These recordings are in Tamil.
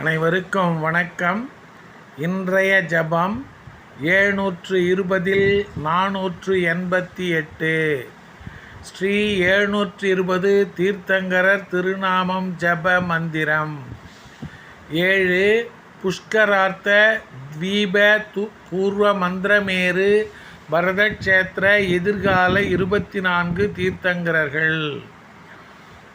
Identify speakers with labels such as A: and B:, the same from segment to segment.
A: அனைவருக்கும் வணக்கம். இன்றைய ஜபம் ஏழ்நூற்று இருபதில் நானூற்று எண்பத்தி எட்டு ஸ்ரீ ஏழ்நூற்று இருபது தீர்த்தங்கரர் திருநாமம் ஜப மந்திரம். ஏழு புஷ்கரார்த்த தீப து பூர்வ மந்திரமேறு பரதக்ஷேத்திர எதிர்கால இருபத்தி நான்கு தீர்த்தங்கரர்கள்.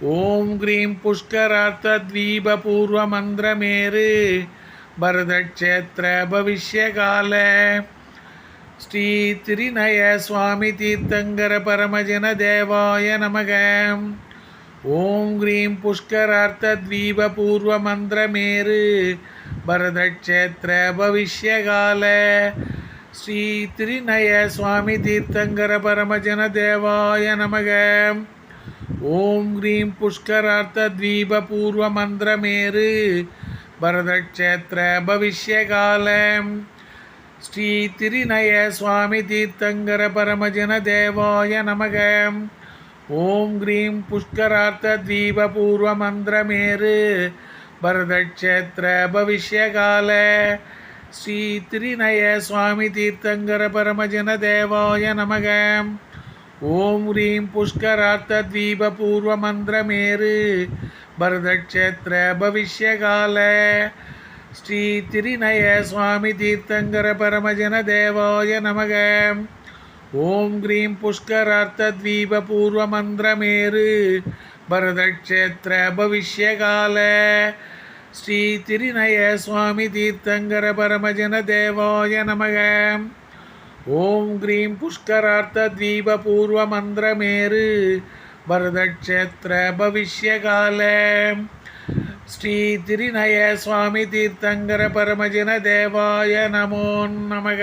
A: ஓம் க்ரீம் புஷ்கரார்த்தத்வீபூர்வமந்திரமேரு பரதக்ஷேத்திர பவிஷ்யகால. ஸ்ரீ திரிநய சுவாமி தீர்த்தங்கர பரமஜன தேவாய நமக. ஓம் க்ரீம் புஷ்கரார்த்தத்வீபூர்வமந்திரமேரு பரதக்ஷேத்திர பவிஷ்யகால. ஸ்ரீ திரிநய சுவாமி தீர்த்தங்கர பரமஜன தேவாய நமகம் ஓம் க்ரீம் புஷ்கரார்த்தத்வீபூர்வமந்திரமேரு பரதக்ஷேத்திர பவிஷ்யகால. ஸ்ரீ திரிநய சுவாமி தீர்த்தங்கர பரமஜன தேவாய நமக. ஓம் க்ரீம் புஷ்கரார்த்தத்வீபூர்வமந்திரமேரு பரதக்ஷேத்திர பவிஷ்யகால. ஸ்ரீ திரிநய சுவாமி தீர்த்தங்கர பரமஜன தேவாய நமகம் ஓம் க்ரீம் புஷ்கரார்த்தத்வீபூர்வமந்திரமேரு பரதக்ஷேத்திர பவிஷ்யகால. ஸ்ரீ திரிநய சுவாமி தீர்த்தங்கர பரமஜன தேவாய நமக. ஓம் ஹ்ரீம் புஷ்கரார்த்தத்வீபூர்வமந்திரமேரு பரதக்ஷேத்திர பவிஷ்யகால. ஸ்ரீ திரிநய சுவாமி தீர்த்தங்கர பரமஜன தேவாய நமகம் ஓம் கிரீம் புஷ்கரார்த்த தீப பூர்வ ஸ்ரீ வரதக்ஷேத்திர பவிஷ்யகால. ஸ்ரீ திருநய சுவாமி தீர்த்தங்கர பரமஜன தேவாய நமோ நமக.